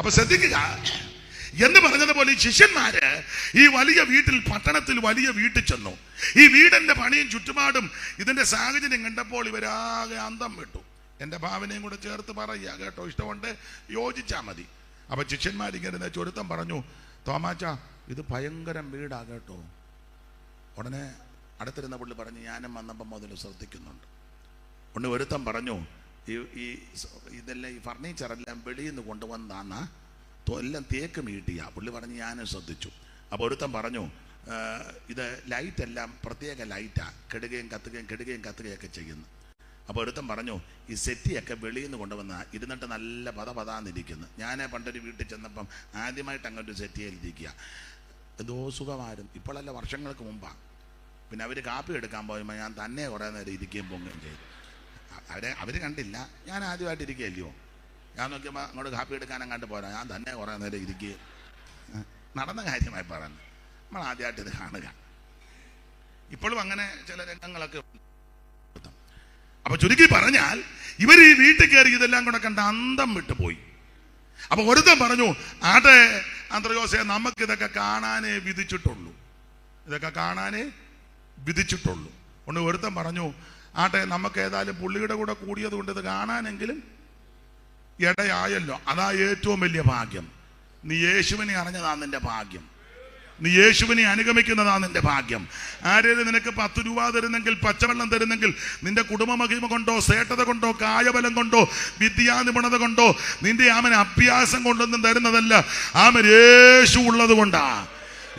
അപ്പൊ ശ്രദ്ധിക്കുക എന്ന് പറഞ്ഞതുപോലെ ഈ ശിഷ്യന്മാര് ഈ വലിയ വീട്ടിൽ പട്ടണത്തിൽ വലിയ വീട്ടിൽ ചെന്നു. ഈ വീടിന്റെ പണിയും ചുറ്റുപാടും ഇതിന്റെ സാഹചര്യം കണ്ടപ്പോൾ ഇവരാകെ അന്തം വിട്ടു. എന്റെ ഭാവനയും കൂടെ ചേർത്ത് പറയുക കേട്ടോ ഇഷ്ടമുണ്ട്? യോജിച്ചാ മതി. അപ്പൊ ശിഷ്യന്മാരിങ്ങനെ ചൊരുത്തം പറഞ്ഞു തോമാച്ച ഇത് ഭയങ്കരം വീടാ കേട്ടോ. ഉടനെ അടുത്തിരുന്ന പുള്ളി പറഞ്ഞു ഞാനും വന്നപ്പം മുതൽ ശ്രദ്ധിക്കുന്നുണ്ട്. ഒന്ന് ഒരുത്തം പറഞ്ഞു ഈ ഇതെല്ലാം ഈ ഫർണിച്ചറെല്ലാം വെളിയിൽ നിന്ന് കൊണ്ടുവന്നാന്ന എല്ലാം തേക്ക് മീട്ടിയ. പുള്ളി പറഞ്ഞ് ഞാനും ശ്രദ്ധിച്ചു. അപ്പോൾ ഒരുത്തൻ പറഞ്ഞു "ആ, ഇത് ലൈറ്റ് എല്ലാം പ്രത്യേക ലൈറ്റാ കെടുകയും കത്തുകയും കെടുകയും കത്തുകയും ഒക്കെ ചെയ്യുന്നു. അപ്പോൾ ഒരുത്തൻ പറഞ്ഞു ഈ സെറ്റിയൊക്കെ വെളിയിൽ നിന്ന് കൊണ്ടുവന്ന ഇരുന്നിട്ട് നല്ല പത പതാന്നിരിക്കുന്നു. ഞാൻ പണ്ടൊരു വീട്ടിൽ ചെന്നപ്പം ആദ്യമായിട്ട് അങ്ങോട്ട് സെറ്റിയിലിരിക്കുക എന്തോ സുഖമായിരുന്നു. ഇപ്പോഴല്ല വർഷങ്ങൾക്ക് മുമ്പാണ് പിന്നെ അവർ കാപ്പി എടുക്കാൻ പോയപ്പോൾ ഞാൻ തന്നെ കുറേ നേരം ഇരിക്കുകയും പൊങ്ങുകയും ചെയ്തു. അവരെ അവർ കണ്ടില്ല. ഞാൻ ആദ്യമായിട്ട് ഇരിക്കുകയല്ലയോ ഞാൻ നോക്കിയപ്പോൾ അങ്ങോട്ട് കാപ്പി എടുക്കാൻ അങ്ങോട്ട് പോരാ. ഞാൻ തന്നെ കുറേ നേരം ഇരിക്കുക നടന്ന കാര്യമായി പറഞ്ഞു നമ്മൾ ആദ്യമായിട്ട് ഇത് കാണുക. ഇപ്പോഴും അങ്ങനെ ചില രംഗങ്ങളൊക്കെ. അപ്പൊ ചുരുക്കി പറഞ്ഞാൽ ഇവർ ഈ വീട്ടിൽ കയറി ഇതെല്ലാം കൂടെ കണ്ട് അന്തം വിട്ടു പോയി അപ്പൊ ഒരുത്തൻ പറഞ്ഞു ആട്ടെ അന്തർജോസെ നമുക്ക് ഇതൊക്കെ കാണാനേ വിധിച്ചിട്ടുള്ളൂ. ഇതൊക്കെ കാണാനേ വിധിച്ചിട്ടുള്ളൂ. ഒന്ന് ഒരുത്തൻ പറഞ്ഞു ആട്ടെ നമുക്ക് ഏതായാലും പുള്ളിയുടെ കൂടെ കൂടിയത് കൊണ്ട് ഇത് കാണാനെങ്കിലും ഇടയായല്ലോ. അതാ ഏറ്റവും വലിയ ഭാഗ്യം. നീ യേശുവിനെ അറിഞ്ഞതാ നിന്റെ ഭാഗ്യം. നീ യേശുവിനെ അനുഗമിക്കുന്നതാ നിന്റെ ഭാഗ്യം. ആരേലും നിനക്ക് പത്ത് രൂപ തരുന്നെങ്കിൽ പച്ചവെള്ളം തരുന്നെങ്കിൽ നിന്റെ കുടുംബ മഹിമ കൊണ്ടോ സേട്ടത കൊണ്ടോ കായബലം കൊണ്ടോ വിദ്യാനിപുണത കൊണ്ടോ നിന്റെ ആമൻ അഭ്യാസം കൊണ്ടൊന്നും തരുന്നതല്ല. ആമൻ യേശു ഉള്ളത് കൊണ്ടാ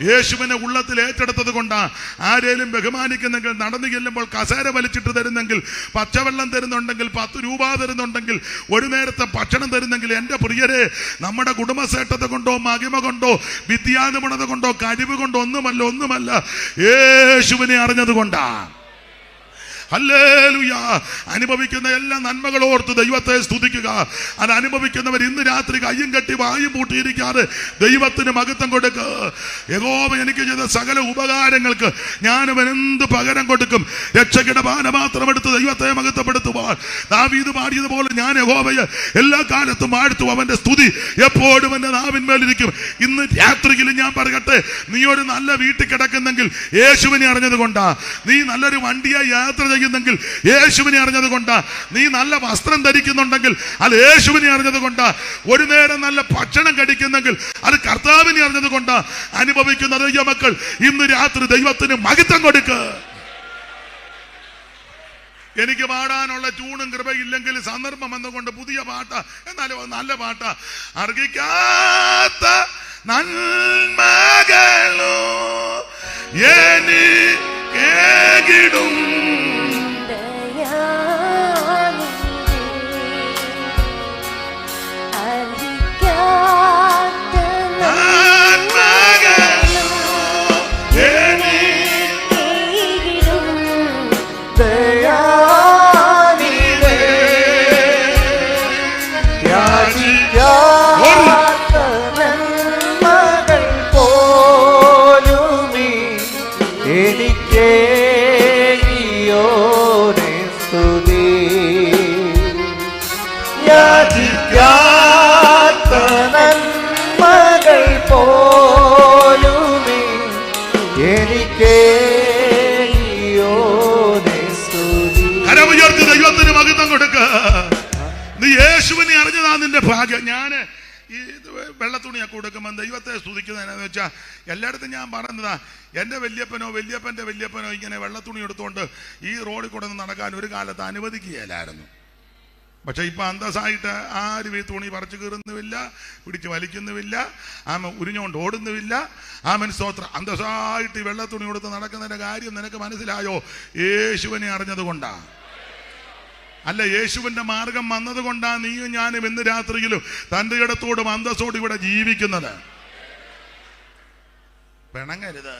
യേശുവിനെ ഉള്ളത്തിൽ ഏറ്റെടുത്തത് കൊണ്ടാ ആരേലും ബഹുമാനിക്കുന്നെങ്കിൽ നടന്നു ചെല്ലുമ്പോൾ കസേര വലിച്ചിട്ട് തരുന്നെങ്കിൽ പച്ചവെള്ളം തരുന്നുണ്ടെങ്കിൽ പത്ത് രൂപ തരുന്നുണ്ടെങ്കിൽ ഒരു നേരത്തെ ഭക്ഷണം തരുന്നെങ്കിൽ എന്റെ പ്രിയരെ നമ്മുടെ കുടുംബസേട്ടത കൊണ്ടോ മഹിമ കൊണ്ടോ വിദ്യാനിപുണത കൊണ്ടോ കഴിവ് കൊണ്ടോ ഒന്നുമല്ല ഒന്നുമല്ല യേശുവിനെ അറിഞ്ഞത് കൊണ്ടാ ഹല്ലേലൂയ അനുഭവിക്കുന്ന എല്ലാ നന്മകളോർത്ത് ദൈവത്തെ സ്തുതിക്കുക. അത് അനുഭവിക്കുന്നവർ ഇന്ന് രാത്രി കയ്യും കെട്ടി വായും പൂട്ടിയിരിക്കാതെ ദൈവത്തിന് മഹത്വം കൊടുക്കുക യഹോവ എനിക്ക് ചെയ്ത സകല ഉപകാരങ്ങൾക്ക് ഞാനവൻ എന്ത് പകരം കൊടുക്കും? രക്ഷയുടെ പാനപാത്രം എടുത്ത് ദൈവത്തെ മഹത്വപ്പെടുത്തുവാൻ. നാവീത് പാടിയതുപോലെ ഞാൻ യഹോവയെ എല്ലാ കാലത്തും വാഴ്ത്തും അവന്റെ സ്തുതി എപ്പോഴും എന്റെ നാവിന്മേലിരിക്കും. ഇന്ന് രാത്രിയിൽ ഞാൻ പറയട്ടെ നീ ഒരു നല്ല വീട്ടിൽ കിടക്കുന്നെങ്കിൽ യേശുവിനെ അറിഞ്ഞത് കൊണ്ടാ നീ നല്ലൊരു വണ്ടിയായി യാത്ര ചെയ്യുന്നെങ്കിൽ യേശുവിനെ അറിഞ്ഞത് കൊണ്ട് നീ നല്ല വസ്ത്രം ധരിക്കുന്നുണ്ടെങ്കിൽ അത് യേശുവിനെ അറിഞ്ഞത് കൊണ്ട് ഒരു നേരം നല്ല ഭക്ഷണം കഴിക്കുന്നെങ്കിൽ അത് കർത്താവിനെ അറിഞ്ഞത് കൊണ്ട് അനുഭവിക്കുന്ന ദൈവമക്കൾ ഇന്ന് രാത്രി ദൈവത്തിന് മഹിത്വം കൊടുക്കുക എനിക്ക് പാടാനുള്ള ട്യൂണും കൃപയില്ലെങ്കിൽ സന്ദർഭം വന്നുകൊണ്ട് പുതിയ പാട്ട. എന്നാലും നല്ല പാട്ട. അർഹിക്കാത്ത നന്മകളോ നന്മകളോ കരമുയർത്തി ദൈവത്തിന് മഹിതം കൊടുക്ക. നീ യേശുവിനെ അറിഞ്ഞതാ നിന്റെ ഭാഗ്യം. ഞാൻ ഈ ഇത് വെള്ളത്തുണിയൊക്കെ കൊടുക്കുമ്പോൾ ദൈവത്തെ സ്തുതിക്കുന്നതിനെന്ന് വെച്ചാൽ എല്ലായിടത്തും ഞാൻ പറഞ്ഞതാ എന്റെ വല്യപ്പനോ വല്യപ്പന്റെ വല്യപ്പനോ ഇങ്ങനെ വെള്ളത്തുണി എടുത്തുകൊണ്ട് ഈ റോഡിൽ കൂടെ നടക്കാൻ ഒരു കാലത്ത് അനുവദിക്കുകയില്ലായിരുന്നു. പക്ഷെ ഇപ്പം അന്തസ്സായിട്ട് ആരും ഈ തുണി പറിച്ചു കീറുന്നുമില്ല പിടിച്ച് വലിക്കുന്നുമില്ല ആമ ഉരിഞ്ഞുകൊണ്ട് ഓടുന്നുമില്ല. ആമൻ സ്തോത്രം. അന്തസ്സായിട്ട് ഈ വെള്ളത്തുണി കൊടുത്ത് നടക്കുന്നതിന്റെ കാര്യം നിനക്ക് മനസ്സിലായോ? യേശുവിനെ അറിഞ്ഞതുകൊണ്ടാണ് കൊണ്ടാ അല്ല യേശുവിന്റെ മാർഗം വന്നതുകൊണ്ടാണ് കൊണ്ടാ നീയും ഞാനും ഇന്ന് രാത്രിയിലും തന്റെ ഇടത്തോടും അന്തസ്സോടും ഇവിടെ ജീവിക്കുന്നത്. പിണങ്ങരുത്.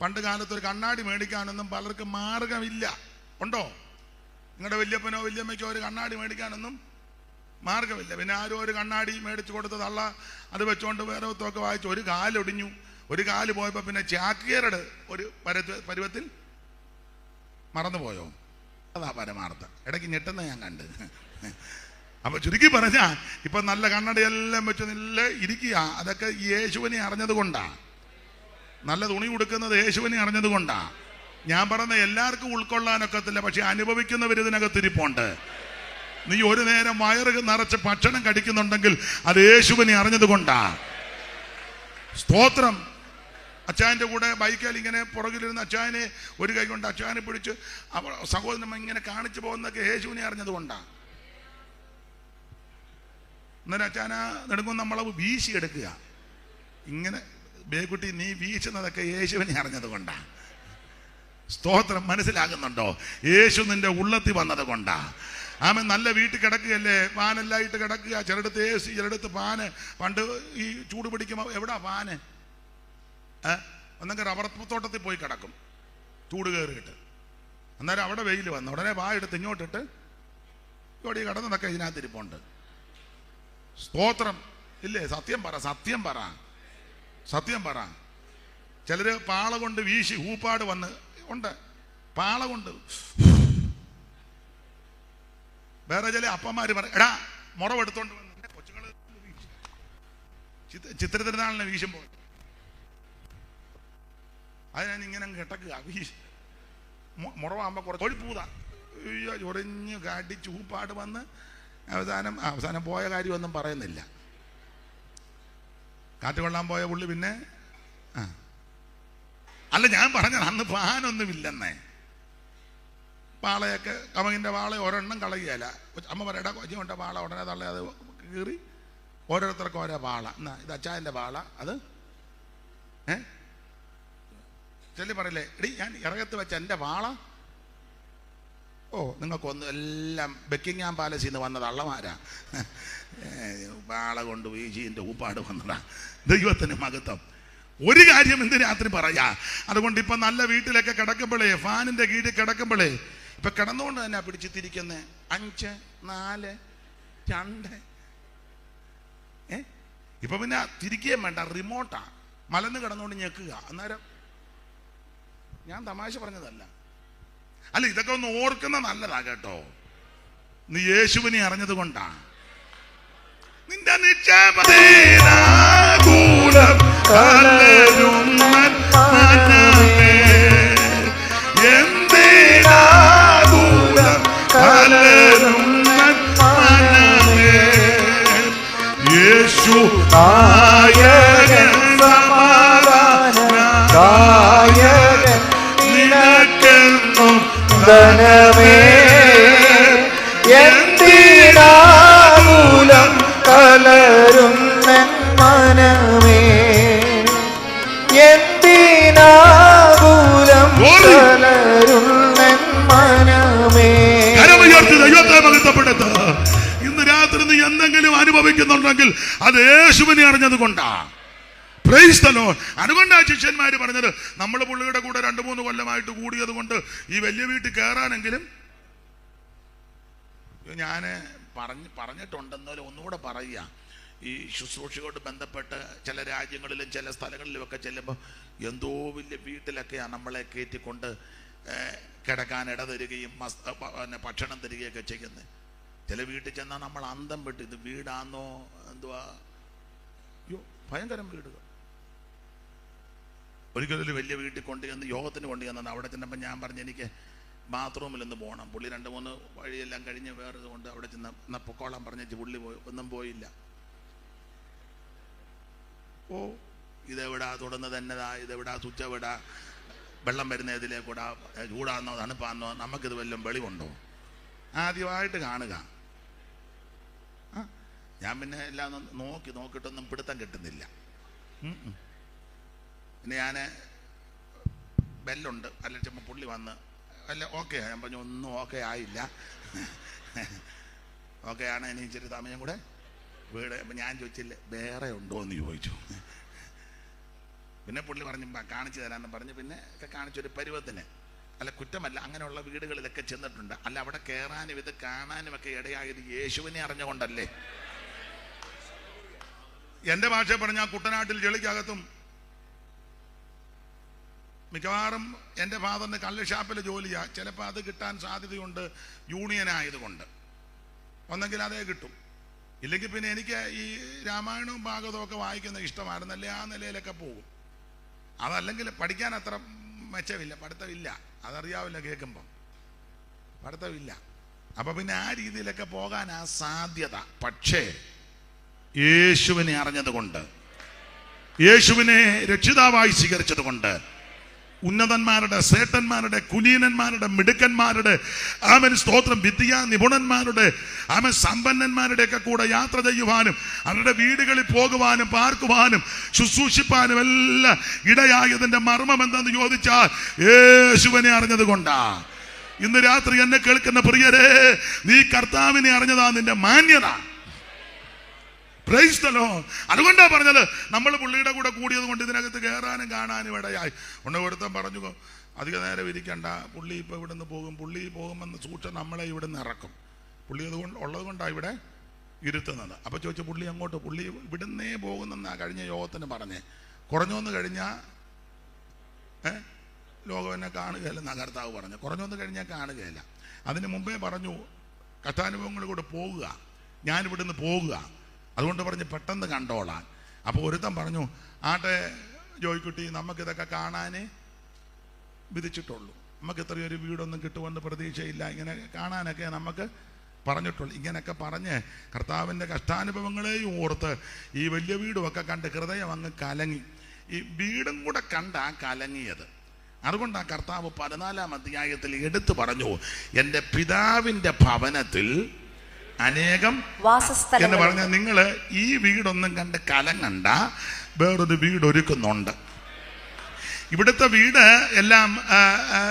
പണ്ട് കാലത്ത് ഒരു കണ്ണാടി മേടിക്കാനൊന്നും പലർക്കും മാർഗമില്ല. ഉണ്ടോ? നിങ്ങളുടെ വല്യപ്പനോ വല്യമ്മയ്ക്കോ ഒരു കണ്ണാടി മേടിക്കാനൊന്നും മാർഗമില്ല. പിന്നെ ആരോ ഒരു കണ്ണാടി മേടിച്ചു കൊടുത്തതല്ല അത് വെച്ചുകൊണ്ട് വേറെ ഒത്തൊക്കെ വായിച്ചു ഒരു കാലൊടിഞ്ഞു. ഒരു കാൽ പോയപ്പോൾ പിന്നെ ചാക്കിയരട് ഒരു പരുവത്തിൽ മറന്നുപോയോ? അതാ പരമാർത്ഥം ഇടയ്ക്ക് ഞെട്ടുന്ന ഞാൻ കണ്ട്. അപ്പൊ ചുരുക്കി പറഞ്ഞ ഇപ്പൊ നല്ല കണ്ണടയെല്ലാം വെച്ച് നല്ല ഇരിക്കുക. അതൊക്കെ യേശുവിനെ അറിഞ്ഞത് കൊണ്ടാ. നല്ല തുണി കൊടുക്കുന്നത് യേശുവിനെ അറിഞ്ഞത് കൊണ്ടാ. ഞാൻ പറഞ്ഞ എല്ലാവർക്കും ഉൾക്കൊള്ളാനൊക്കത്തില്ല പക്ഷെ അനുഭവിക്കുന്നവർ ഇതിനകത്ത് ഇരിപ്പുണ്ട്. നീ ഒരു നേരം വയറ് നിറച്ച് ഭക്ഷണം കടിക്കുന്നുണ്ടെങ്കിൽ അത് യേശുവിനെ അറിഞ്ഞത് കൊണ്ടാ. സ്തോത്രം. അച്ചായന്റെ കൂടെ ബൈക്കിൽ ഇങ്ങനെ പുറകിലിരുന്ന് അച്ചായനെ ഒരു കൈ കൊണ്ട് അച്ചായനെ പിടിച്ച് അവ സഹോദരൻ ഇങ്ങനെ കാണിച്ചു പോകുന്നൊക്കെ യേശുവിനെ അറിഞ്ഞതുകൊണ്ടാണ് കൊണ്ടാ. അന്നേരം അച്ചാന നെടുങ്കും നമ്മളവ് വീശി എടുക്കുക ഇങ്ങനെ ബേക്കുട്ടി നീ വീശുന്നതൊക്കെ യേശുവിനെ അറിഞ്ഞത് കൊണ്ടാണ് സ്തോത്രം മനസ്സിലാകുന്നുണ്ടോ? യേശു നിന്റെ ഉള്ളത്തിൽ വന്നത് കൊണ്ടാ. ആമ നല്ല വീട്ടിൽ കിടക്കുകയല്ലേ? പാനെല്ലാം ഇട്ട് കിടക്കുക. ചിലടത്ത് എ സി ചിലടത്ത് പാന്. പണ്ട് ഈ ചൂട് പിടിക്കുമ്പോൾ എവിടാ പാന്? ഒന്നെങ്കിൽ റബ്ബർ തോട്ടത്തിൽ പോയി കിടക്കും. ചൂട് കയറിയിട്ട് അന്നേരം അവിടെ വെയിൽ വന്നു. ഉടനെ വാ എടുത്ത് ഇങ്ങോട്ടിട്ട് ഇവിടെ കിടന്നതൊക്കെ ഇതിനകത്തിരിപ്പുണ്ട്. സ്തോത്രം. ഇല്ലേ? സത്യം പറ സത്യം പറ. സത്യം പറ. ചിലര് പാള കൊണ്ട് വീശി ഊപ്പാട് വന്ന് ഉണ്ട്. പാള കൊണ്ട് വേറെ ചില അപ്പന്മാര് പറ എടാ മുറവെടുത്തോണ്ട് വന്ന് കൊച്ചുങ്ങൾ ചിത്ര തിരുനാളിനെ വീശുമ്പോൾ അത് ഞാൻ ഇങ്ങനെ കിടക്കുക മുറവാകുമ്പോൾ കുറച്ച് ഒഴിപ്പൂത അയ്യോ കാട്ടി ഊപ്പാട് വന്ന് അവസാനം അവസാനം പോയ കാര്യമൊന്നും പറയുന്നില്ല. കാറ്റ് കൊള്ളാൻ പോയ പുള്ളി പിന്നെ ആ. അല്ല ഞാൻ പറഞ്ഞത് അന്ന് ഫാനൊന്നുമില്ലെന്നേ. പാളയൊക്കെ കമകിന്റെ വാള ഒരെണ്ണം കളയുകയല്ല. അമ്മ പറയടാ കൊച്ചുകൊണ്ട വാള ഉടനെ തള്ളി അത് കീറി ഓരോരുത്തർക്കും ഓരോ വാള. എന്നാ ഇത് അച്ചായന്റെ വാള അത്? ഏ? ചെല്ലി പറയില്ലേ? എടി ഞാൻ ഇറകത്ത് വെച്ച എന്റെ വാള. ഓ നിങ്ങൾക്കൊന്നും എല്ലാം ബക്കിങ്ങാം പാലസിൽ നിന്ന് വന്നത് അള്ളമാരാ? വാള കൊണ്ട് വീശീന്റെ ഊപ്പാട് വന്നതാ. ദൈവത്തിന് മഹത്വം. ഒരു കാര്യം എന്ത് രാത്രി പറയാ? അതുകൊണ്ട് ഇപ്പൊ നല്ല വീട്ടിലൊക്കെ കിടക്കുമ്പോഴേ ഫാനിന്റെ കീഴിൽ കിടക്കുമ്പോഴേ ഇപ്പൊ കിടന്നുകൊണ്ട് തന്നെ പിടിച്ച് തിരിക്കുന്നേ അഞ്ച് നാല് രണ്ട്. ഏ? ഇപ്പൊ പിന്നെ തിരിക്കുകയും വേണ്ട റിമോട്ടാ. മലന്ന് കിടന്നുകൊണ്ട് ഞെക്കുക. അന്നേരം ഞാൻ തമാശ പറഞ്ഞതല്ല അല്ല ഇതൊക്കെ ഒന്ന് ഓർക്കുന്ന നല്ലതാ കേട്ടോ നീ യേശുവിനെ അറിഞ്ഞത് കൊണ്ടാ നിന്റെ നിക്ഷേപം കലരും മനമേ. എന്തിനാകുലം കലരും മനമേ. യേശു ആയ സമാധാന നിനക്കെന്നും എന്തിനാമൂലം കലരും മനമേ? എന്തിനാമൂലം. കലരും മനമേ? ഇന്ന് രാത്രി നീ എന്തെങ്കിലും അനുഭവിക്കുന്നുണ്ടെങ്കിൽ അത് യേശുവിനെ അറിഞ്ഞത് കൊണ്ടാ The Lord. അതുകൊണ്ടാ ശിഷ്യന്മാര് പറഞ്ഞത് നമ്മൾ പുള്ളിയുടെ കൂടെ രണ്ട് മൂന്ന് കൊല്ലമായിട്ട് കൂടിയത് കൊണ്ട് ഈ വലിയ വീട്ടിൽ കയറാനെങ്കിലും ഞാൻ പറഞ്ഞ് പറഞ്ഞിട്ടുണ്ടെന്നാലും ഒന്നുകൂടെ പറയുക. ഈ ശുശ്രൂഷയോട് ബന്ധപ്പെട്ട് ചില രാജ്യങ്ങളിലും ചില സ്ഥലങ്ങളിലും ഒക്കെ ചെല്ലുമ്പോൾ എന്തോ വലിയ വീട്ടിലൊക്കെയാണ് നമ്മളെ കയറ്റിക്കൊണ്ട് കിടക്കാൻ ഇട തരികയും ഭക്ഷണം തരികയൊക്കെ ചെയ്യുന്നത് ചില വീട്ടിൽ ചെന്നാൽ നമ്മൾ അന്തം വിട്ട് ഇത് വീടാന്നോ? എന്തുവാ? അയ്യോ ഭയങ്കരം വീടുകൾ. ഒരിക്കലും ഒരു വലിയ വീട്ടിൽ കൊണ്ട് ചെന്ന് യോഗത്തിന് കൊണ്ട് ചെന്നത് അവിടെ ചെന്നപ്പോൾ ഞാൻ പറഞ്ഞു എനിക്ക് ബാത്റൂമിൽ ഒന്ന് പോകണം പുള്ളി രണ്ട് മൂന്ന് വഴിയെല്ലാം കഴിഞ്ഞ് വേറെ കൊണ്ട് അവിടെ ചെന്ന് എന്നാൽ പൊക്കോളാൻ പറഞ്ഞിട്ട് പുള്ളി പോയി. ഒന്നും പോയില്ല. ഓ ഇതെവിടാ? തുടർന്ന് തന്നെതാ ഇതെവിടാ? സ്വിച്ച് എവിടാ? വെള്ളം വരുന്ന ഇതിലേക്കൂടാ ചൂടാന്നോ? തണുപ്പാന്നോ? നമുക്കിത് വല്ലതും വെളിവുണ്ടോ? ആദ്യമായിട്ട് കാണുക. ഞാൻ പിന്നെ എല്ലാം നോക്കി നോക്കിയിട്ടൊന്നും പിടുത്തം കിട്ടുന്നില്ല. പിന്നെ ഞാൻ ബെല്ലുണ്ട്. അല്ല ചിലപ്പോൾ പുള്ളി വന്ന്. അല്ല ഓക്കെ ഞാൻ പറഞ്ഞു ഒന്നും ഓക്കെ ആയില്ല. ഓക്കെ ആണ്. ഇനി ഇച്ചിരി സമയം കൂടെ. വീട്. അപ്പം ഞാൻ ചോദിച്ചില്ല വേറെ ഉണ്ടോ എന്ന് ചോദിച്ചു. പിന്നെ പുള്ളി പറഞ്ഞു കാണിച്ചു തരാമെന്ന് പറഞ്ഞു. പിന്നെ ഒക്കെ കാണിച്ചൊരു പരുവത്തിന്. അല്ല കുറ്റമല്ല. അങ്ങനെയുള്ള വീടുകളിലൊക്കെ ചെന്നിട്ടുണ്ട്. അല്ല അവിടെ കയറാനും ഇത് കാണാനും ഒക്കെ ഇടയായത് യേശുവിനെ അറിഞ്ഞുകൊണ്ടല്ലേ? എന്റെ ഭാഷ പറഞ്ഞാൽ കുട്ടനാട്ടിൽ ചെളിക്കകത്തും മിക്കവാറും എന്റെ ഫാദറിന് കള്ള് ഷാപ്പിൽ ജോലിയാ. ചിലപ്പോൾ അത് കിട്ടാൻ സാധ്യതയുണ്ട് യൂണിയൻ ആയതുകൊണ്ട് ഒന്നെങ്കിൽ അതേ കിട്ടും. ഇല്ലെങ്കിൽ പിന്നെ എനിക്ക് ഈ രാമായണവും ഭാഗവതവും ഒക്കെ വായിക്കുന്ന ഇഷ്ടമായിരുന്നല്ലേ ആ നിലയിലൊക്കെ പോകും. അതല്ലെങ്കിൽ പഠിക്കാൻ അത്ര മെച്ചമില്ല. പഠിത്തമില്ല. അതറിയാവില്ല കേൾക്കുമ്പം. പഠിത്തമില്ല. അപ്പൊ പിന്നെ ആ രീതിയിലൊക്കെ പോകാൻ ആ സാധ്യത. പക്ഷേ യേശുവിനെ അറിഞ്ഞതുകൊണ്ട് യേശുവിനെ രക്ഷിതാവായി സ്വീകരിച്ചത് കൊണ്ട് ഉന്നതന്മാരുടെ സേട്ടന്മാരുടെ കുലീനന്മാരുടെ മിടുക്കന്മാരുടെ ആമൻ സ്തോത്രം വിദ്യാ നിപുണന്മാരുടെ ആമൻ സമ്പന്നന്മാരുടെ ഒക്കെ കൂടെ യാത്ര ചെയ്യുവാനും അവരുടെ വീടുകളിൽ പോകുവാനും പാർക്കുവാനും ശുശ്രൂഷിപ്പാനും എല്ലാം ഇടയായതിന്റെ മർമ്മം എന്താന്ന് ചോദിച്ചാൽ യേശുവിനെ അറിഞ്ഞത് കൊണ്ടാ. ഇന്ന് രാത്രി എന്നെ കേൾക്കുന്ന പ്രിയരേ നീ കർത്താവിനെ അറിഞ്ഞതാ നിന്റെ മാന്യത. പ്രൈസ്തലോ അതുകൊണ്ടാ പറഞ്ഞത് നമ്മൾ പുള്ളിയുടെ കൂടെ കൂടിയത് കൊണ്ട് ഇതിനകത്ത് കയറാനും കാണാനും ഇടയായി. ഉണ്ട് ഒരുത്തൻ പറഞ്ഞു അധിക നേരം ഇരിക്കണ്ട പുള്ളി ഇപ്പൊ ഇവിടുന്ന് പോകും പുള്ളി പോകുമെന്ന് സൂക്ഷ നമ്മളെ ഇവിടുന്ന് ഇറക്കും. പുള്ളി അതുകൊണ്ട് ഉള്ളത് കൊണ്ടാണ് ഇവിടെ ഇരുത്തുന്നത്. അപ്പൊ ചോദിച്ചു പുള്ളി അങ്ങോട്ട് പുള്ളി ഇവിടുന്നേ പോകുന്നെന്നാ കഴിഞ്ഞ യോഗത്തിന് പറഞ്ഞേ. കുറഞ്ഞു വന്ന് കഴിഞ്ഞാൽ ഏ ലോകം എന്നെ കാണുകയില്ലെന്നാ കർത്താവ് പറഞ്ഞു. കുറഞ്ഞു വന്ന് കഴിഞ്ഞാൽ കാണുകയില്ല. അതിന് മുമ്പേ പറഞ്ഞു കഥാനുഭവങ്ങൾ കൂടെ പോകുക. ഞാൻ ഇവിടുന്ന് പോകുക. അതുകൊണ്ട് പറഞ്ഞ് പെട്ടെന്ന് കണ്ടോളാൻ. അപ്പോൾ ഒരുത്തൻ പറഞ്ഞു ആട്ടെ ജോയിക്കുട്ടി നമുക്കിതൊക്കെ കാണാൻ വിധിച്ചിട്ടുള്ളൂ. നമുക്ക് ഇത്രയൊരു വീടൊന്നും കിട്ടുമെന്ന് പ്രതീക്ഷയില്ല. ഇങ്ങനെ കാണാനൊക്കെ നമുക്ക് പറഞ്ഞിട്ടുള്ളൂ. ഇങ്ങനെയൊക്കെ പറഞ്ഞ് കർത്താവിന്റെ കഷ്ടാനുഭവങ്ങളെയും ഓർത്ത് ഈ വലിയ വീടുമൊക്കെ കണ്ട് ഹൃദയം അങ്ങ് കലങ്ങി. ഈ വീടും കൂടെ കണ്ടാ കലങ്ങിയത്. അതുകൊണ്ടാണ് കർത്താവ് പതിനാലാം അധ്യായത്തിൽ എടുത്തു പറഞ്ഞു എന്റെ പിതാവിന്റെ ഭവനത്തിൽ അനേകം എന്ന് പറഞ്ഞ പറഞ്ഞാൽ നിങ്ങൾ ഈ വീടൊന്നും കണ്ട് കലങ്ങണ്ട. വേറൊരു വീട് ഒരുക്കുന്നുണ്ട്. ഇവിടുത്തെ വീട് എല്ലാം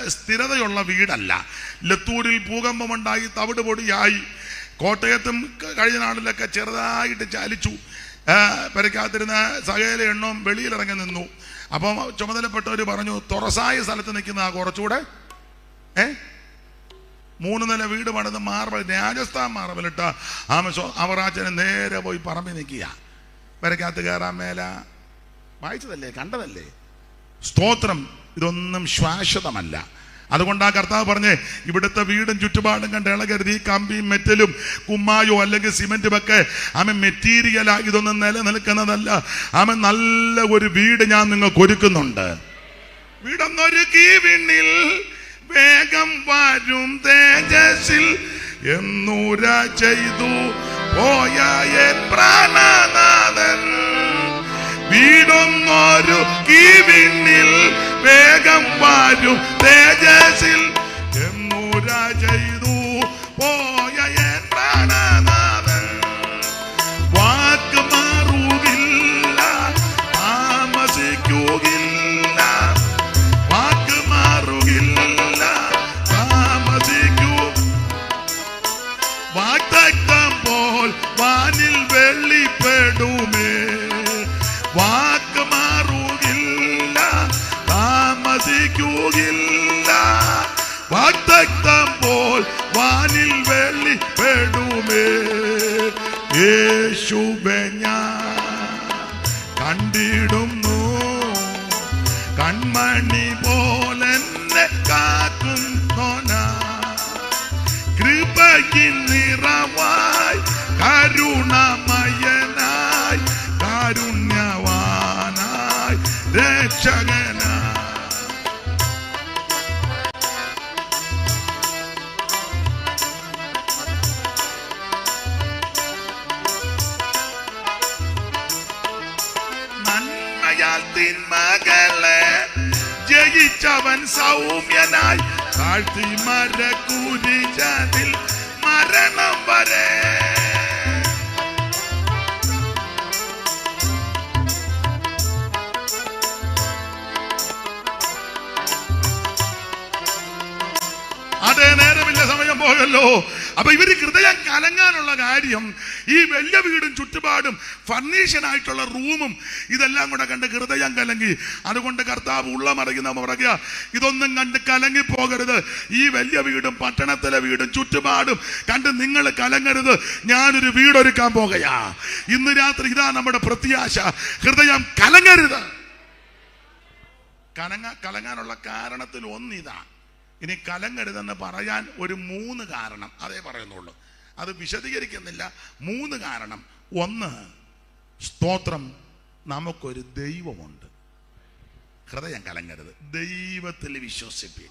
സ്ഥിരതയുള്ള വീടല്ല. ലത്തൂരിൽ ഭൂകമ്പമുണ്ടായി തവിട് പൊടിയായി കോട്ടയത്തും കഴിഞ്ഞ നാളിലൊക്കെ ചെറുതായിട്ട് ചാലിച്ചു. പെരക്കാത്തിരുന്ന സകല എണ്ണവും വെളിയിലിറങ്ങി നിന്നു. അപ്പം ചുമതലപ്പെട്ടവർ പറഞ്ഞു തുറസായ സ്ഥലത്ത് നിൽക്കുന്ന കുറച്ചുകൂടെ ഏ? മൂന്ന് നില വീട് പണിത് മാർബിൾ രാജസ്ഥാൻ മാർബിളിട്ട ആമസോ അവറാച്ചനെ നേരെ പോയി പറമ്പിൽ നിൽക്കുക. വരക്കകത്ത് കയറാൻ മേല. വായിച്ചതല്ലേ? കണ്ടതല്ലേ? സ്തോത്രം. ഇതൊന്നും ശാശ്വതമല്ല അതുകൊണ്ട് ആ കർത്താവ് പറഞ്ഞേ ഇവിടുത്തെ വീടും ചുറ്റുപാടും കണ്ട് ഇളകരുത്. ഈ കമ്പിയും മെറ്റലും കുമ്മായോ അല്ലെങ്കിൽ സിമെന്റും ഒക്കെ മെറ്റീരിയൽ മെറ്റീരിയലാ ഇതൊന്നും നിലനിൽക്കുന്നതല്ല. ആമ നല്ല ഒരു വീട് ഞാൻ നിങ്ങൾക്ക് ഒരുക്കുന്നുണ്ട്. വീടൊന്നൊരുക്കി വിണ്ണിൽ വേഗം വരും തേജസ്സിൽ എന്നൂര ചെയ്തു പോയ പ്രാണനാഥൻ. വീടൊന്നൊരു കീവിണ്ണിൽ വിണ്ണിൽ വേഗം വരും തേജസ്സിൽ എന്നൂര ചെയ്തു വാക്ക് മാറുകില്ല താമസിക്കുകില്ല. വാഗ്ദഗ്ധം പോൽ വാനിൽ വെള്ളിപ്പെടുമേ യേശുവെ ഞാൻ കണ്ടിടുന്നു. കൺമണി നന്മയാൽ മകളെ ജയിച്ചവൻ സൗമ്യനായി താഴ്ത്തി മരക്കുരിശതിൽ മരണം വരെ. അതേ നേരമില്ല സമയം പോകല്ലോ. അപ്പൊ ഇവർ ഹൃദയം കലങ്ങാനുള്ള കാര്യം ഈ വലിയ വീടും ചുറ്റുപാടും ഫർണിഷൻ ആയിട്ടുള്ള റൂമും ഇതെല്ലാം കൂടെ കണ്ട് ഹൃദയം കലങ്ങി. അതുകൊണ്ട് കർത്താവ് ഉള്ള മറിയുന്ന പറയുക ഇതൊന്നും കണ്ട് കലങ്ങി പോകരുത് ഈ വലിയ വീടും പട്ടണത്തിലെ വീടും ചുറ്റുപാടും കണ്ട് നിങ്ങൾ കലങ്ങരുത്. ഞാനൊരു വീടൊരുക്കാൻ പോകയാ ഇന്ന് രാത്രി ഇതാ നമ്മുടെ പ്രത്യാശ. ഹൃദയം കലങ്ങരുത്. കലങ്ങ കലങ്ങാനുള്ള കാരണത്തിൽ ഒന്നിതാ. ഇനി കലങ്ങരുതെന്ന് പറയാൻ ഒരു മൂന്ന് കാരണം. അതേ പറയുന്നുള്ളൂ. അത് വിശദീകരിക്കുന്നില്ല. മൂന്ന് കാരണം. ഒന്ന് സ്തോത്രം നമുക്കൊരു ദൈവമുണ്ട്. ഹൃദയം കലങ്ങരുത്. ദൈവത്തിൽ വിശ്വസിപ്പി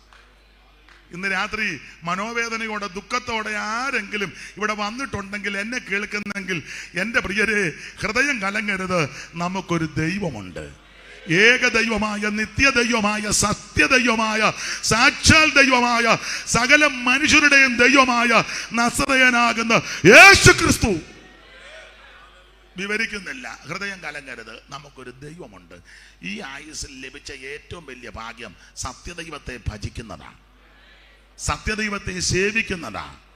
ഇന്ന് രാത്രി മനോവേദനയോടെ ദുഃഖത്തോടെ ആരെങ്കിലും ഇവിടെ വന്നിട്ടുണ്ടെങ്കിൽ എന്നെ കേൾക്കുന്നെങ്കിൽ എന്റെ പ്രിയരെ ഹൃദയം കലങ്ങരുത്. നമുക്കൊരു ദൈവമുണ്ട്. ഏക ദൈവമായ നിത്യദൈവമായ സത്യദൈവമായ സാക്ഷാൽ ദൈവമായ സകല മനുഷ്യരുടെയും ദൈവമായ നസറയനാകുന്ന യേശു ക്രിസ്തു വിവരിക്കുന്നില്ല. ഹൃദയം കലങ്ങരുത്. നമുക്കൊരു ദൈവമുണ്ട്. ഈ ആയുസ്സിൽ ലഭിച്ച ഏറ്റവും വലിയ ഭാഗ്യം സത്യദൈവത്തെ ഭജിക്കുന്നതാണ്. സത്യദൈവത്തെ സേവിക്കുന്നതാണ്.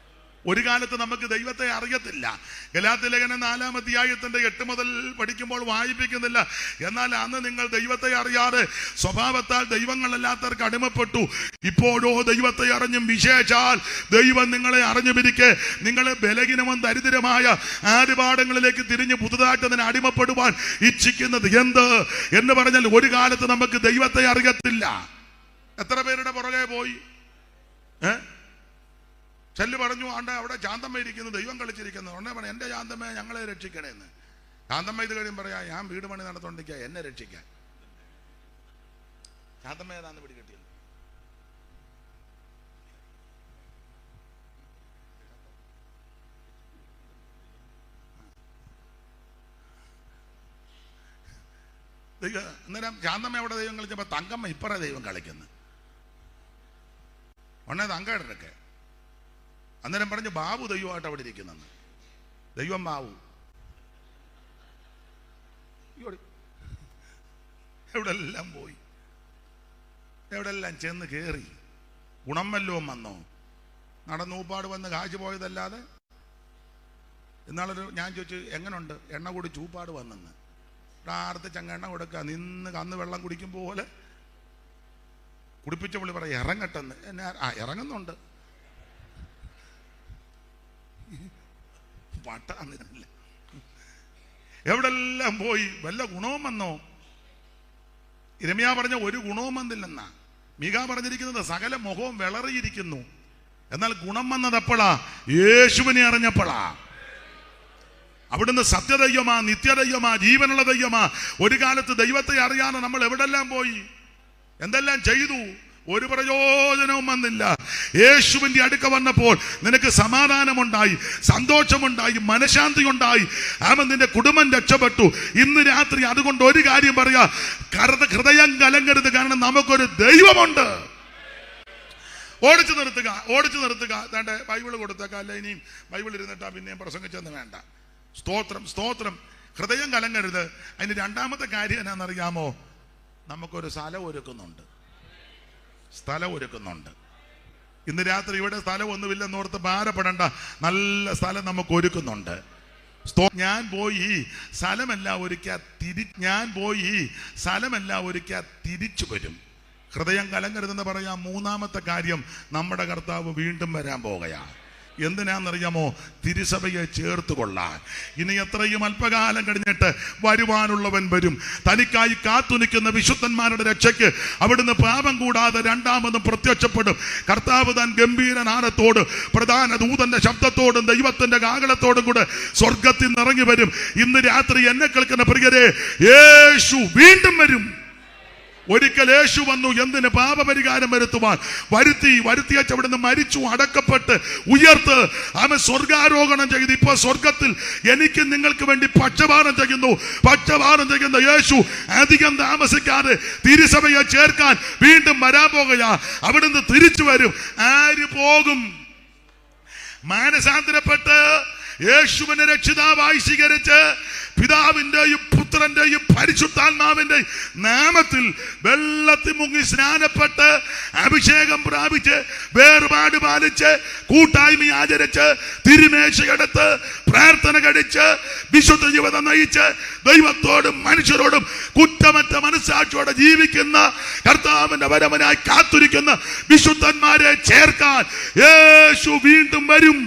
ഒരു കാലത്ത് നമുക്ക് ദൈവത്തെ അറിയത്തില്ല. ഗലാത്തി ലേഖനം നാലാം അധ്യായത്തിന്റെ എട്ട് മുതൽ പഠിക്കുമ്പോൾ വായിപ്പിക്കുന്നില്ല. എന്നാൽ അന്ന് നിങ്ങൾ ദൈവത്തെ അറിയാതെ സ്വഭാവത്താൽ ദൈവങ്ങളല്ലാത്തവർക്ക് അടിമപ്പെട്ടു. ഇപ്പോഴോ ദൈവത്തെ അറിഞ്ഞും വിശേഷാൽ ദൈവം നിങ്ങളെ അറിഞ്ഞു പിരിക്കെ നിങ്ങളെ ബലഹീനവും ദരിദ്രമായ ആരുപാടങ്ങളിലേക്ക് തിരിഞ്ഞ് പുതുതായിട്ട് അതിനെ അടിമപ്പെടുവാൻ ഇച്ഛിക്കുന്നത് എന്ത്? എന്ന് പറഞ്ഞാൽ ഒരു കാലത്ത് നമുക്ക് ദൈവത്തെ അറിയത്തില്ല. എത്ര പേരുടെ പുറകെ പോയി? ഏ? ചെല്ല് പറഞ്ഞു ആണ്ട് അവിടെ ശാന്തമ്മ ഇരിക്കുന്നു ദൈവം കളിച്ചിരിക്കുന്നു. ഉടനെ പറഞ്ഞു എന്റെ ശാന്തമ്മ ഞങ്ങളെ രക്ഷിക്കണേന്ന്. ശാന്തമ്മ ഇത് കഴിയും പറയാ ഞാൻ വീട് പണി നടത്തോണ്ടിരിക്കുക എന്നെ രക്ഷിക്കാൻ. ശാന്തമ്മ ഏതാന്ന് പിടികെട്ടിയത്? അന്നേരം ശാന്തമ്മ എവിടെ ദൈവം കളിച്ചപ്പോ തങ്കമ്മ ഇപ്പറ ദൈവം കളിക്കുന്നു. ഉടനെ തങ്കയുടെ അന്നേരം പറഞ്ഞു ബാബു ദൈവമായിട്ട് അവിടെ ഇരിക്കുന്നെന്ന്. ദൈവം ബാബു. എവിടെ എവിടെല്ലാം പോയി? എവിടെല്ലാം ചെന്ന് കേറി? ഗുണം വല്ലവും വന്നോ? നടന്നൂപ്പാട് വന്ന് കാശ് പോയതല്ലാതെ? എന്നാളൊരു ഞാൻ ചോദിച്ചു എങ്ങനുണ്ട്? എണ്ണ കൂടി ചൂപ്പാട് വന്നെന്ന്. പ്രാർത്ഥിച്ച് അങ്ങ് എണ്ണ കൊടുക്കുക നിന്ന് കന്ന് വെള്ളം കുടിക്കും പോലെ കുടിപ്പിച്ച പുള്ളി പറയാം ഇറങ്ങട്ടെന്ന്. എന്നെ ആ ഇറങ്ങുന്നുണ്ട്. പട്ടാന്നില്ല എവിടെല്ലാം പോയി വല്ല ഗുണവും വന്നോ? ഇരമ്യ പറഞ്ഞ ഒരു ഗുണവും വന്നില്ലെന്നാ. മിക പറഞ്ഞിരിക്കുന്നത് സകല മുഖവും വിളറിയിരിക്കുന്നു. എന്നാൽ ഗുണം വന്നത് എപ്പോഴാ? യേശുവിനെ അറിഞ്ഞപ്പോഴാ. അവിടുന്ന് സത്യദൈവമാ നിത്യദൈവമാ ജീവനുള്ള ദൈവമാ. ഒരു കാലത്ത് ദൈവത്തെ അറിയാതെ നമ്മൾ എവിടെല്ലാം പോയി? എന്തെല്ലാം ചെയ്തു? ഒരു പ്രയോജനവും വന്നില്ല. യേശുവിന്റെ അടുക്ക വന്നപ്പോൾ നിനക്ക് സമാധാനമുണ്ടായി സന്തോഷമുണ്ടായി മനഃശാന്തി ഉണ്ടായി അവൻ നിന്റെ കുടുംബം രക്ഷപ്പെട്ടു. ഇന്ന് രാത്രി അതുകൊണ്ട് ഒരു കാര്യം പറയാ. ഹൃദയം കലങ്കരുത് കാരണം നമുക്കൊരു ദൈവമുണ്ട്. ഓടിച്ചു നിർത്തുക ഓടിച്ചു നിർത്തുക. വേണ്ട ബൈബിൾ കൊടുത്തേക്ക. അല്ല ഇനിയും ബൈബിൾ ഇരുന്നിട്ടാ പിന്നെയും പ്രസംഗിച്ചെന്ന് വേണ്ട. സ്തോത്രം സ്തോത്രം. ഹൃദയം കലങ്ങരുത്. അതിന് രണ്ടാമത്തെ കാര്യം എന്നാണെന്നറിയാമോ? നമുക്കൊരു സ്ഥലം ഒരുക്കുന്നുണ്ട്. സ്ഥലം ഒരുക്കുന്നുണ്ട്. ഇന്ന് രാത്രി ഇവിടെ സ്ഥലം ഒന്നുമില്ലെന്നോർത്ത് ഭാരപ്പെടേണ്ട നല്ല സ്ഥലം നമുക്ക് ഒരുക്കുന്നുണ്ട്. ഞാൻ പോയി സ്ഥലമെല്ലാം ഒരുക്കുക തിരി ഞാൻ പോയി സ്ഥലമെല്ലാം ഒരുക്കുക തിരിച്ചു വരും. ഹൃദയം കലങ്ങരുതെന്ന് പറയാം മൂന്നാമത്തെ കാര്യം നമ്മുടെ കർത്താവ് വീണ്ടും വരാൻ പോകുകയാണ് എന്തിനാണെന്നറിയാമോ? തിരുസഭയെ ചേർത്ത് കൊള്ളാൻ. ഇനി എത്രയും അല്പകാലം കഴിഞ്ഞിട്ട് വരുവാനുള്ളവൻ വരും. തനിക്കായി കാത്തുനിൽക്കുന്ന വിശുദ്ധന്മാരുടെ രക്ഷയ്ക്ക് അവിടുന്ന് പാപം കൂടാതെ രണ്ടാമതും പ്രത്യക്ഷപ്പെടും. കർത്താവ് താൻ ഗംഭീരനാഥത്തോട് പ്രധാന ദൂതന്റെ ശബ്ദത്തോടും ദൈവത്തിന്റെ കാകളത്തോടും കൂടെ സ്വർഗത്തിൽ നിറങ്ങി വരും. ഇന്ന് രാത്രി എന്നെ കേൾക്കുന്ന പ്രിയരെ യേശു വീണ്ടും വരും. ഒരിക്കൽ യേശു വന്നു എന്തിന് പാപപരിഹാരം വരുത്തുവാൻ? വരുത്തി വരുത്തിയച്ച് അവിടുന്ന് മരിച്ചു അടക്കപ്പെട്ട് ഉയർത്ത്. അവൻ സ്വർഗാരോഹണം ചെയ്തു. ഇപ്പൊ സ്വർഗത്തിൽ എനിക്ക് നിങ്ങൾക്ക് വേണ്ടി പക്ഷപാതം ചെയ്യുന്നു. പക്ഷപാതം ചെയ്യുന്ന യേശു അധികം താമസിക്കാതെ തിരുസഭയെ ചേർക്കാൻ വീണ്ടും വരാൻ പോകുകയാ അവിടുന്ന് തിരിച്ചു വരും. ആര് പോകും? മാനസാന്തരപ്പെട്ട് യേശുവിനെ രക്ഷിതാവായി സ്വീകരിച്ച് പിതാവിന്റെയും പുത്രന്റെയും പരിശുദ്ധാത്മാവിന്റെ നാമത്തിൽ വെള്ളത്തിൽ മുങ്ങി സ്നാനപ്പെട്ട് അഭിഷേകം പ്രാപിച്ച് വേർപാട് പാലിച്ച് കൂട്ടായ്മ ആചരിച്ച് തിരുമേശയെടുത്ത് പ്രാർത്ഥന കഴിച്ച് വിശുദ്ധ ജീവിതം നയിച്ച് ദൈവത്തോടും മനുഷ്യരോടും കുറ്റമറ്റ മനസ്സാക്ഷിയോടെ ജീവിക്കുന്ന കർത്താവിന്റെ വരവനായി കാത്തിരിക്കുന്ന വിശുദ്ധന്മാരെ ചേർക്കാൻ യേശു വീണ്ടും വരും.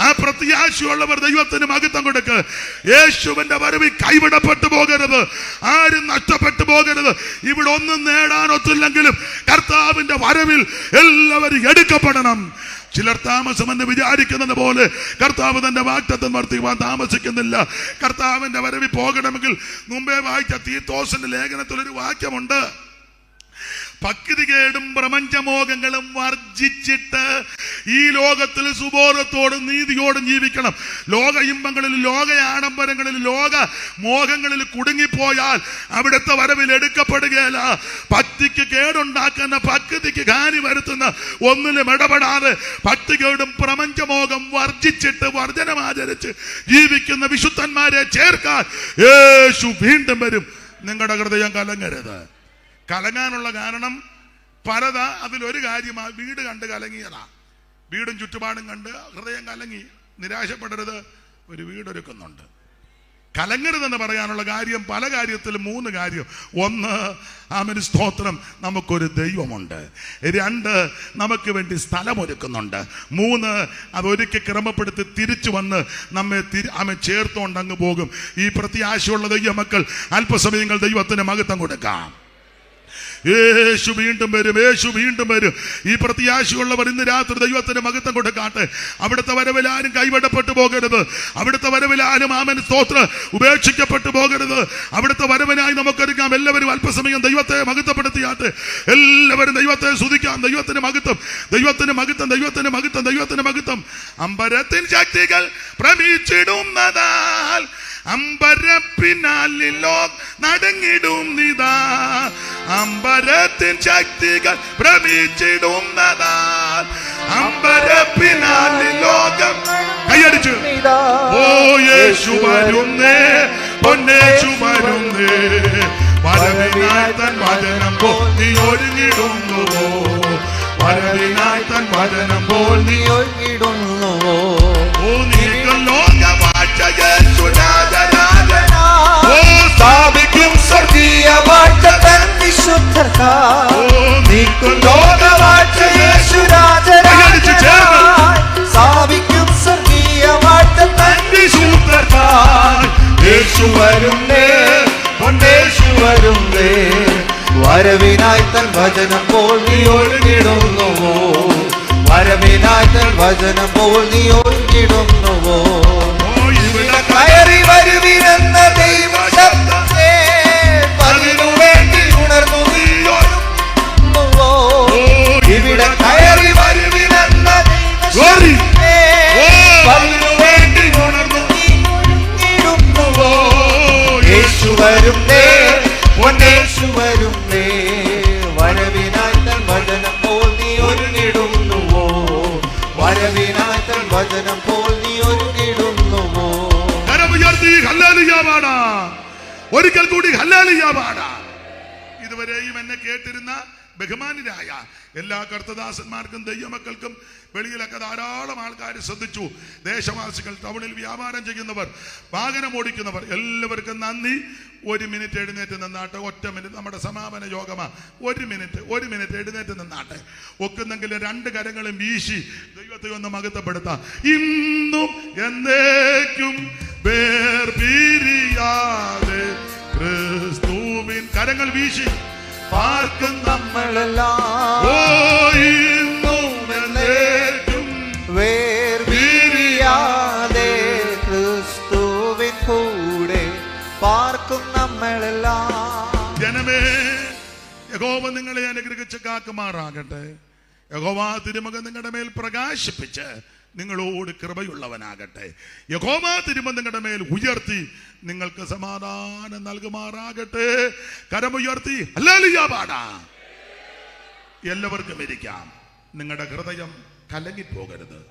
ആ പ്രത്യാശയുള്ളവർ ദൈവത്തിന് മഹത്വം കൊടുക്ക്. യേശുവിന്റെ വരവിൽ കൈവിടപ്പെട്ടു പോകരുത്. ആരും നഷ്ടപ്പെട്ടു പോകരുത്. ഇവിടെ ഒന്നും നേടാനൊത്തില്ലെങ്കിലും കർത്താവിന്റെ വരവിൽ എല്ലാവരും എടുക്കപ്പെടണം. ചിലർ താമസമെന്ന് വിചാരിക്കുന്നത് പോലെ കർത്താവ് തന്റെ വാക്തത്വം വർത്തിക്കുവാൻ താമസിക്കുന്നില്ല. കർത്താവിന്റെ വരവി പോകണമെങ്കിൽ മുമ്പേ വായിച്ച തീത്തോസിന്റെ ലേഖനത്തിൽ ഒരു വാക്യമുണ്ട്. ഭക്തികേടും പ്രപഞ്ചമോഹങ്ങളും വർജിച്ചിട്ട് ഈ ലോകത്തിൽ സുബോധത്തോടും നീതിയോടും ജീവിക്കണം. ലോക ഇമ്പങ്ങളിൽ ലോക ആഡംബരങ്ങളിൽ ലോക മോഹങ്ങളിൽ കുടുങ്ങിപ്പോയാൽ അവിടുത്തെ വരവിൽ എടുക്കപ്പെടുകയല്ല. ഭക്തിക്ക് കേടുണ്ടാക്കുന്ന ഭക്തിക്ക് ഹാനി വരുത്തുന്ന ഒന്നിലും ഇടപെടാതെ ഭക്തികേടും പ്രപഞ്ചമോഹം വർജിച്ചിട്ട് വർജനമാചരിച്ച് ജീവിക്കുന്ന വിശുദ്ധന്മാരെ ചേർക്കാൻ യേശു വീണ്ടും വരും. നിങ്ങളുടെ ഹൃദയം കലങ്ങരുത്. കലങ്ങാനുള്ള കാരണം പലത അതിലൊരു കാര്യം ആ വീട് കണ്ട് കലങ്ങിയതാ. വീടും ചുറ്റുപാടും കണ്ട് ഹൃദയം കലങ്ങി നിരാശപ്പെടരുത് ഒരു വീടൊരുക്കുന്നുണ്ട്. കലങ്ങരുതെന്ന് പറയാനുള്ള കാര്യം പല കാര്യത്തിൽ മൂന്ന് കാര്യം. ഒന്ന് ആമന് സ്തോത്രം നമുക്കൊരു ദൈവമുണ്ട്. രണ്ട് നമുക്ക് വേണ്ടി സ്ഥലമൊരുക്കുന്നുണ്ട്. മൂന്ന് അതൊരുക്കി ക്രമപ്പെടുത്തി തിരിച്ചു വന്ന് നമ്മെ തിരി ആമ ചേർത്തുകൊണ്ട് അങ്ങ് പോകും. ഈ പ്രത്യാശയുള്ള ദൈവമക്കൾ അല്പസമയങ്ങൾ ദൈവത്തിന് മഹത്വം കൊടുക്കാം. യേശു വീണ്ടും വരും യേശു വീണ്ടും വരും. ഈ പ്രത്യാശയുള്ളവർ ഇന്ന് രാത്രി ദൈവത്തിന്റെ മകത്വം കൊടുക്കാട്ടെ. അവിടുത്തെ വരവിൽ ആരും കൈവിടപ്പെട്ടു പോകരുത്. അവിടുത്തെ വരവിൽ ആരും ആമൻ സ്തോത്ര ഉപേക്ഷിക്കപ്പെട്ടു പോകരുത്. അവിടുത്തെ വരവിനായി നമുക്കൊരുക്കാം എല്ലാവരും അല്പസമയം ദൈവത്തെ മകത്വപ്പെടുത്തിയാട്ടെ എല്ലാവരും ദൈവത്തെ സ്തുതിക്കാം. ദൈവത്തിന്റെ മകത്വം ദൈവത്തിന്റെ മകത്വം ദൈവത്തിന്റെ മകത്വം ദൈവത്തിന് മകത്വം അമ്പരത്തിൻ ശക്തികൾ ഭ്രമിച്ചിടുന്നതാൽ അമ്പരപ്പിനാലിലോ നടങ്ങിടും നിതാ അമ്പരത്തിൻ ശക്തികൾ ഭ്രമിച്ചിടുന്നതാ. അമ്പരപ്പിനാലിൽ ലോകം കൈയടിച്ചു. ഓ യേശു വരുന്നേ പൊന്നേശു വരുന്നേ. വരവിനായി തൻ വചനം പോൽ നീ ഒരുങ്ങിടുന്നുവോ വരവിനായി തൻ വചനം പോൽ നീ നീ വരവിനായി തൻ വചനം പോൽ നീ ഒഴുകിടുന്നുവോ? വരവിനായി തൻ വചനം പോൽ നീ ഒരുങ്ങിടുന്നുവോ എല്ലാ കർത്തദാസന്മാർക്കും ദൈവമക്കൾക്കും വെളിയിലൊക്കെ ധാരാളം ആൾക്കാർ ശ്രദ്ധിച്ചു. ദേശവാസികൾ ടൗണിൽ വ്യാപാരം ചെയ്യുന്നവർ വാഹനം ഓടിക്കുന്നവർ എല്ലാവർക്കും നന്ദി. ഒരു മിനിറ്റ് എഴുന്നേറ്റ് നിന്നാട്ടെ. ഒറ്റ മിനിറ്റ്. നമ്മുടെ സമാപന യോഗമാ. ഒരു മിനിറ്റ്. ഒരു മിനിറ്റ് എഴുന്നേറ്റ് നിന്നാട്ടെ. ഒക്കുന്നെങ്കിൽ രണ്ട് കരങ്ങളും വീശി ദൈവത്തെ ഒന്ന് മകത്തപ്പെടുത്താം ഇന്നും എന്നേക്കും വേർ പിരിയാതെ ക്രിസ്തുവിൻ കരങ്ങൾ വീശി. പാർക്കും നമ്മളെല്ലാം. ഓ ഇന്നും എന്നേക്കും വേർപിരിയാതെ ക്രിസ്തുവിൻ കൂടെ പാർക്കും നമ്മളെല്ലാം. ജനമേ യഹോവ നിങ്ങളെ അനുഗ്രഹിച്ച് കാക്കുമാറാകട്ടെ. യഹോവ തിരുമുഖം നിങ്ങളുടെ മേൽ പ്രകാശിപ്പിച്ച് നിങ്ങളോട് കൃപയുള്ളവനാകട്ടെ. യഹോവ തിരുമ നിങ്ങളുടെ മേൽ ഉയർത്തി നിങ്ങൾക്ക് സമാധാനം നൽകുമാറാകട്ടെ. കരമുയർത്തി അല്ലാലിയ പാടാ. എല്ലാവർക്കും ഇരിക്കാം. നിങ്ങളുടെ ഹൃദയം കലങ്ങിപ്പോകരുത്.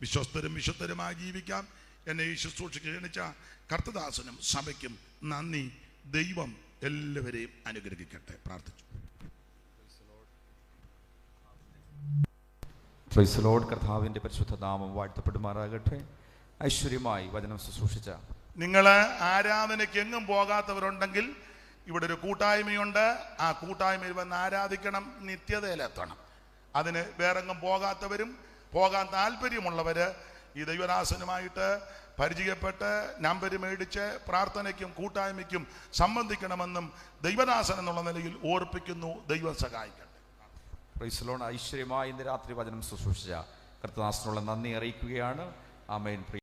വിശ്വസ്തരും വിശുദ്ധരുമായി ജീവിക്കാം. എന്നെ ഈ ശുശ്രൂഷയ്ക്ക് ക്ഷണിച്ച കർത്തദാസനും സഭയ്ക്കും നന്ദി. ദൈവം എല്ലാവരെയും അനുഗ്രഹിക്കട്ടെ. പ്രാർത്ഥിച്ചു. പ്രൈസ് ലോഡ് കർത്താവിന്റെ പരിശുദ്ധ നാമം വാഴ്ത്തപ്പെടുമാറാകട്ടെ. ഐശ്വര്യമായി വചനം ശുശ്രൂഷിച്ച നിങ്ങൾ ആരാധനയ്ക്ക് എങ്ങും പോകാത്തവരുണ്ടെങ്കിൽ ഇവിടെ ഒരു കൂട്ടായ്മയുണ്ട്. ആ കൂട്ടായ്മയിൽ വന്ന് ആരാധിക്കണം നിത്യതയിലെത്തണം. അതിന് വേറെങ്ങും പോകാത്തവരും പോകാൻ താല്പര്യമുള്ളവര് ഈ ദൈവദാസനുമായിട്ട് പരിചയപ്പെട്ട് നമ്പർ മേടിച്ച് പ്രാർത്ഥനയ്ക്കും കൂട്ടായ്മയ്ക്കും സംബന്ധിക്കണമെന്നും ദൈവദാസൻ എന്നുള്ള നിലയിൽ ഓർപ്പിക്കുന്നു. ദൈവം സഹായിക്കട്ടെ പ്രൈസ് ഐശ്വര്യമായ ഇന്ന് രാത്രി വചനം ശുശ്രൂഷിച്ച കർത്തദാസനുള്ള നന്ദി അറിയിക്കുകയാണ്. ആമേൻ.